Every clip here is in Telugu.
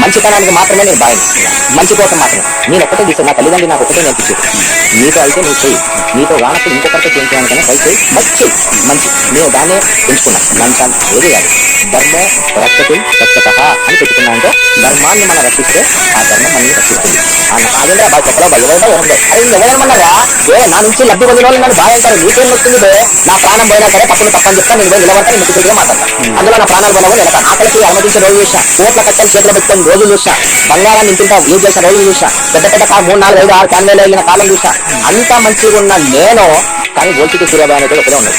మంచితనానికి మాత్రమే నేను భావిస్తున్నాను మంచి కోసం మాత్రమే. నేను ఒకటే తీసాను నా తల్లిదండ్రులు నాకు ఒకటే నేర్పించారు నీతో అయితే నువ్వు చెయ్యి. నీతో కానప్పుడు ఇంకొకరితో చేయించడానికైనా ట్రై చేయి బట్ చెయ్యి. మంచి. నేను దాన్నే ఎంచుకున్నాను మంచం ఏది కాదు. ధర్మ రక్షతి రక్షత అని పెట్టుకున్నా అంటే ధర్మాన్ని మనం రక్షిస్తే ఆ ధర్మం మనల్ని రక్షిస్తుంది. ఆ అదే బాగా చెప్పడం బాగా ఎవరైనా ఎవరు అరే ఎవరేమన్నారా వేరే నా నుంచి లబ్ధి పొందిన వాళ్ళు నన్ను బాగా అంటారు నీకేం వస్తుంది నా ప్రాణం పోయినా సరే పక్కన తప్పని చెప్తా నేను నిలబడతాను. నీకు తిరిగి మాట్లాడతా అందులో నా ప్రాణాలు పోయినా కూడా నిలబడతా. ఆకలికి అనుమతించే రోజు చూసా కోట్ల కట్టలు చేతిలో పెట్టుకుని రోజులు చూసా బంగారాన్ని ఇంటింటా యూజ్ చేసిన రోజులు చూసా పెద్ద పెద్ద కా- మూడు నాలుగు ఐదు ఆరు క్యాన్వేలు వెళ్ళిన కాలం చూసా అంత మంచిగా ఉన్న నేను కానీ ఓల్చికి సూర్యాబాయ్ అనేది ఒక్కడే ఉన్నాడు.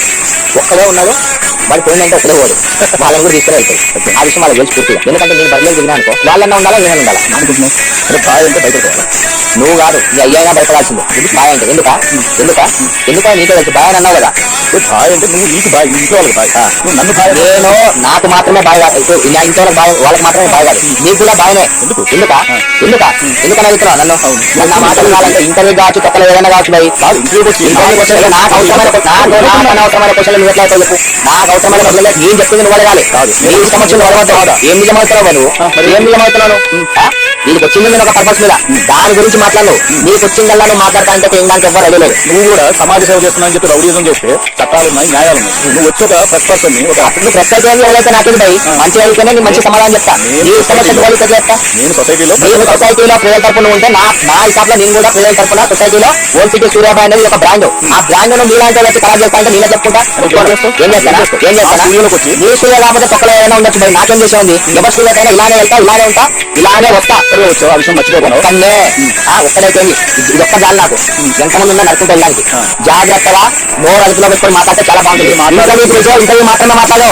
ఒక్కడే ఉన్నాడు. వాడు పోయిందంటే ఒక్కడే పోడు వాళ్ళని కూడా తీసుకుని ఆ విషయం వాళ్ళకి తెలిసి పూర్తిగా. ఎందుకంటే నేను బరిలో దిగినా అనుకో వాళ్ళన్నా ఉండాలా నేను ఉండాలా? అనుకుంటున్నావు? అంటే బాయ్ అంటే బయటకు నువ్వు కాదు నీ అయ్యైనా భయపడాల్సిందే. ఎందుకు బాయ్ అంటే? ఎందుక? ఎందుక? ఎందుక నీకే తెలుసు బాయ్ అని అన్నావు కదా? బాయ్ అంటే నువ్వు నీకు బాయ్ ఇంట్లో వాళ్ళకి బాయ్. నువ్వు నన్ను బాయ్ నేను నాకు మాత్రమే బాయ్ కాదు. ఇలా ఇంట్లో వాళ్ళకి బాయ్ వాళ్ళకి మాత్రమే బాయ్ కాదు. నీకు కూడా బాయ్నే. ఎందుకు? ఎందుక? ఎందుక? ఎందుకని అడుగుతున్నావు నన్ను? నన్ను నా మాటలు కావాలంటే ఇంటర్వ్యూ కావచ్చు తప్పలు ఏదైనా కావచ్చు క్వశ్చన్ నాకు అవసరమైన నాకు నాకు అనవసరమైన క్వశ్చన్ నువ్వు ఎట్లా నాకు అవసరమైన క్వశ్చన్ నేను చెప్పింది నువ్వు అడగాలి ఇష్టం వచ్చింది అడగద్దు ఏం నిజమవుతున్నావు నువ్వు? ఏం నిజమవుతున్నావు ఆ? నీకు వచ్చింది నేను ఒక పర్పస్ మీద దాని గురించి మాట్లాడు. నీకు వచ్చిందల్లా నువ్వు మాట్లాడటానికి తినడానికి ఎవ్వరు రెడీ లేదు నువ్వు కూడా సమాజ సేవ చేస్తున్నా అని చెప్పి రౌడీజం చేస్తే చట్టాలు ఉన్నాయి న్యాయాలు ఉన్నాయి. నువ్వు వచ్చి ఒక ఫస్ట్ పర్సన్ని ఒక నువ్వు ప్రత్యేక ఎవరైతే నాకు భయ్. మంచి అయితేనే నీ మంచి సమాధానం చెప్తా. నీ ఇష్టం వచ్చిన వాళ్ళు ఇట్లా చెప్తా? నేను సొసైటీలో నేను సొసైటీలో ప్రజల తరపున ఉంటే నా నా హిసాబ్లో నేను కూడా ప్రజల తరపున సొసైటీలో ఓల్ సిటీ సూర్యాబాయ్ అనేది ఒక బ్రాండ్ ఆ బ్రాండ్ను మీలాంటి వచ్చి ఖరాబ్ చేస్తా అంటే నేనే చెప్పుకుంటా? ఏం చేస్తానా ఏం చేస్తానా నీ స్టూడియో కాకపోతే పక్కన ఏదైనా ఉండొచ్చు భయ్. నాకేం చేసే ఉంది? ఎవరి స్టూడియోకైనా ఇలానే వెళ్తా ఇలానే ఉంటా ఇలానే వస్తా. వచ్చావు ఆ విషయం మర్చిపోతున్నావు ఒక్కనే ఆ ఒక్కడైతే ఇది ఒక్క చాలు నాకు. ఎంతమంది ఉన్నా నడుచుకుంటూ వెళ్ళడానికి జాగ్రత్తగా నోరు అదుపులో పెట్టుకొని మాట్లాడితే చాలా బాగుంటుంది. ఇంటర్వ్యూ మాత్రమే మాట్లాడు